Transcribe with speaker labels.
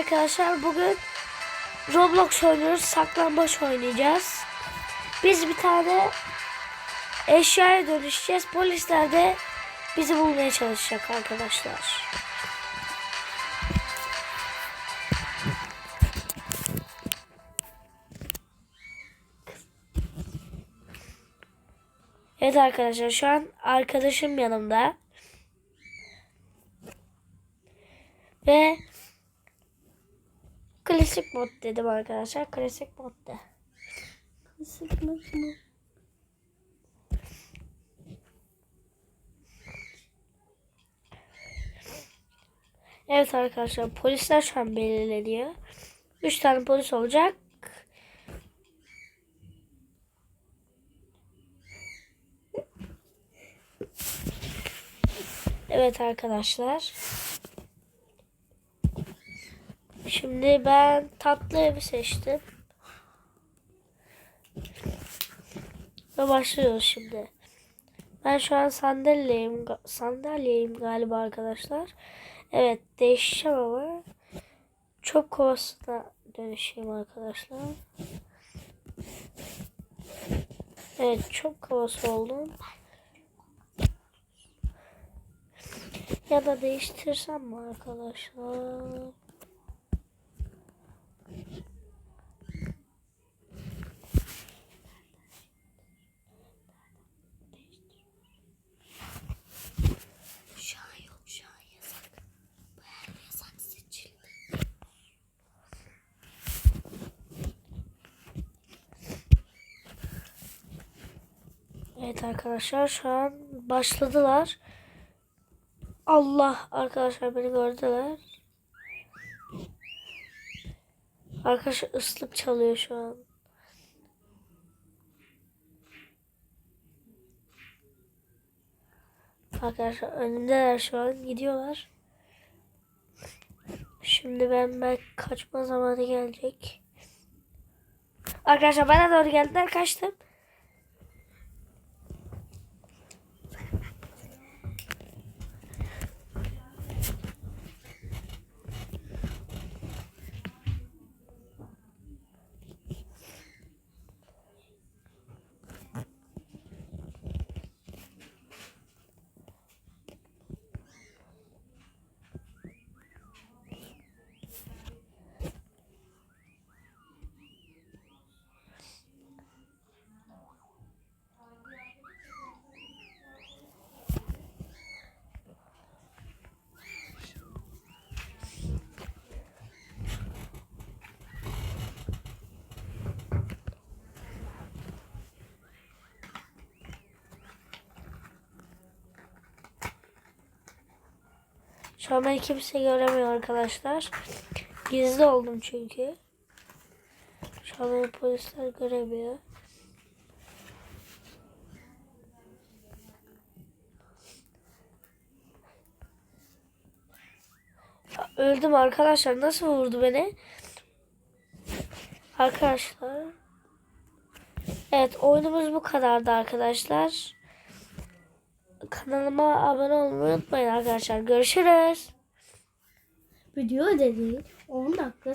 Speaker 1: arkadaşlar bugün Roblox oynuyoruz. Saklambaç oynayacağız. Biz bir tane eşyaya dönüşeceğiz. Polisler de bizi bulmaya çalışacak arkadaşlar. Evet arkadaşlar şu an arkadaşım yanımda. Ve klasik mod dedim arkadaşlar. Klasik mod de. Klasik mod mu? Evet arkadaşlar polisler şu an belirleniyor. 3 tane polis olacak. Evet arkadaşlar. Şimdi ben tatlı evi seçtim. Ve başlıyoruz şimdi. Ben şu an sandalyeyim, sandalyeyim galiba arkadaşlar. Evet değişeceğim ama çöp kovasına dönüşeyim arkadaşlar. Evet çöp kovası oldum. Ya da değiştirsem mi arkadaşlar?
Speaker 2: Şu an yok şu an yasak. Bayağı yasak seçildi.
Speaker 1: Evet arkadaşlar şu an başladılar. Allah arkadaşlar beni gördüler. Arkadaşlar ıslık çalıyor şu an. Arkadaşlar önümdeler şu an gidiyorlar. Şimdi ben ben kaçma zamanı gelecek. Arkadaşlar bana doğru geldiler kaçtım. Şu an beni kimse göremiyor arkadaşlar. Gizli oldum çünkü. Şu an beni polisler göremiyor. Öldüm arkadaşlar. Nasıl vurdu beni? Arkadaşlar. Evet oyunumuz bu kadardı arkadaşlar. Kanalıma abone olmayı unutmayın arkadaşlar. Görüşürüz.
Speaker 2: Video da değil. 10 dakika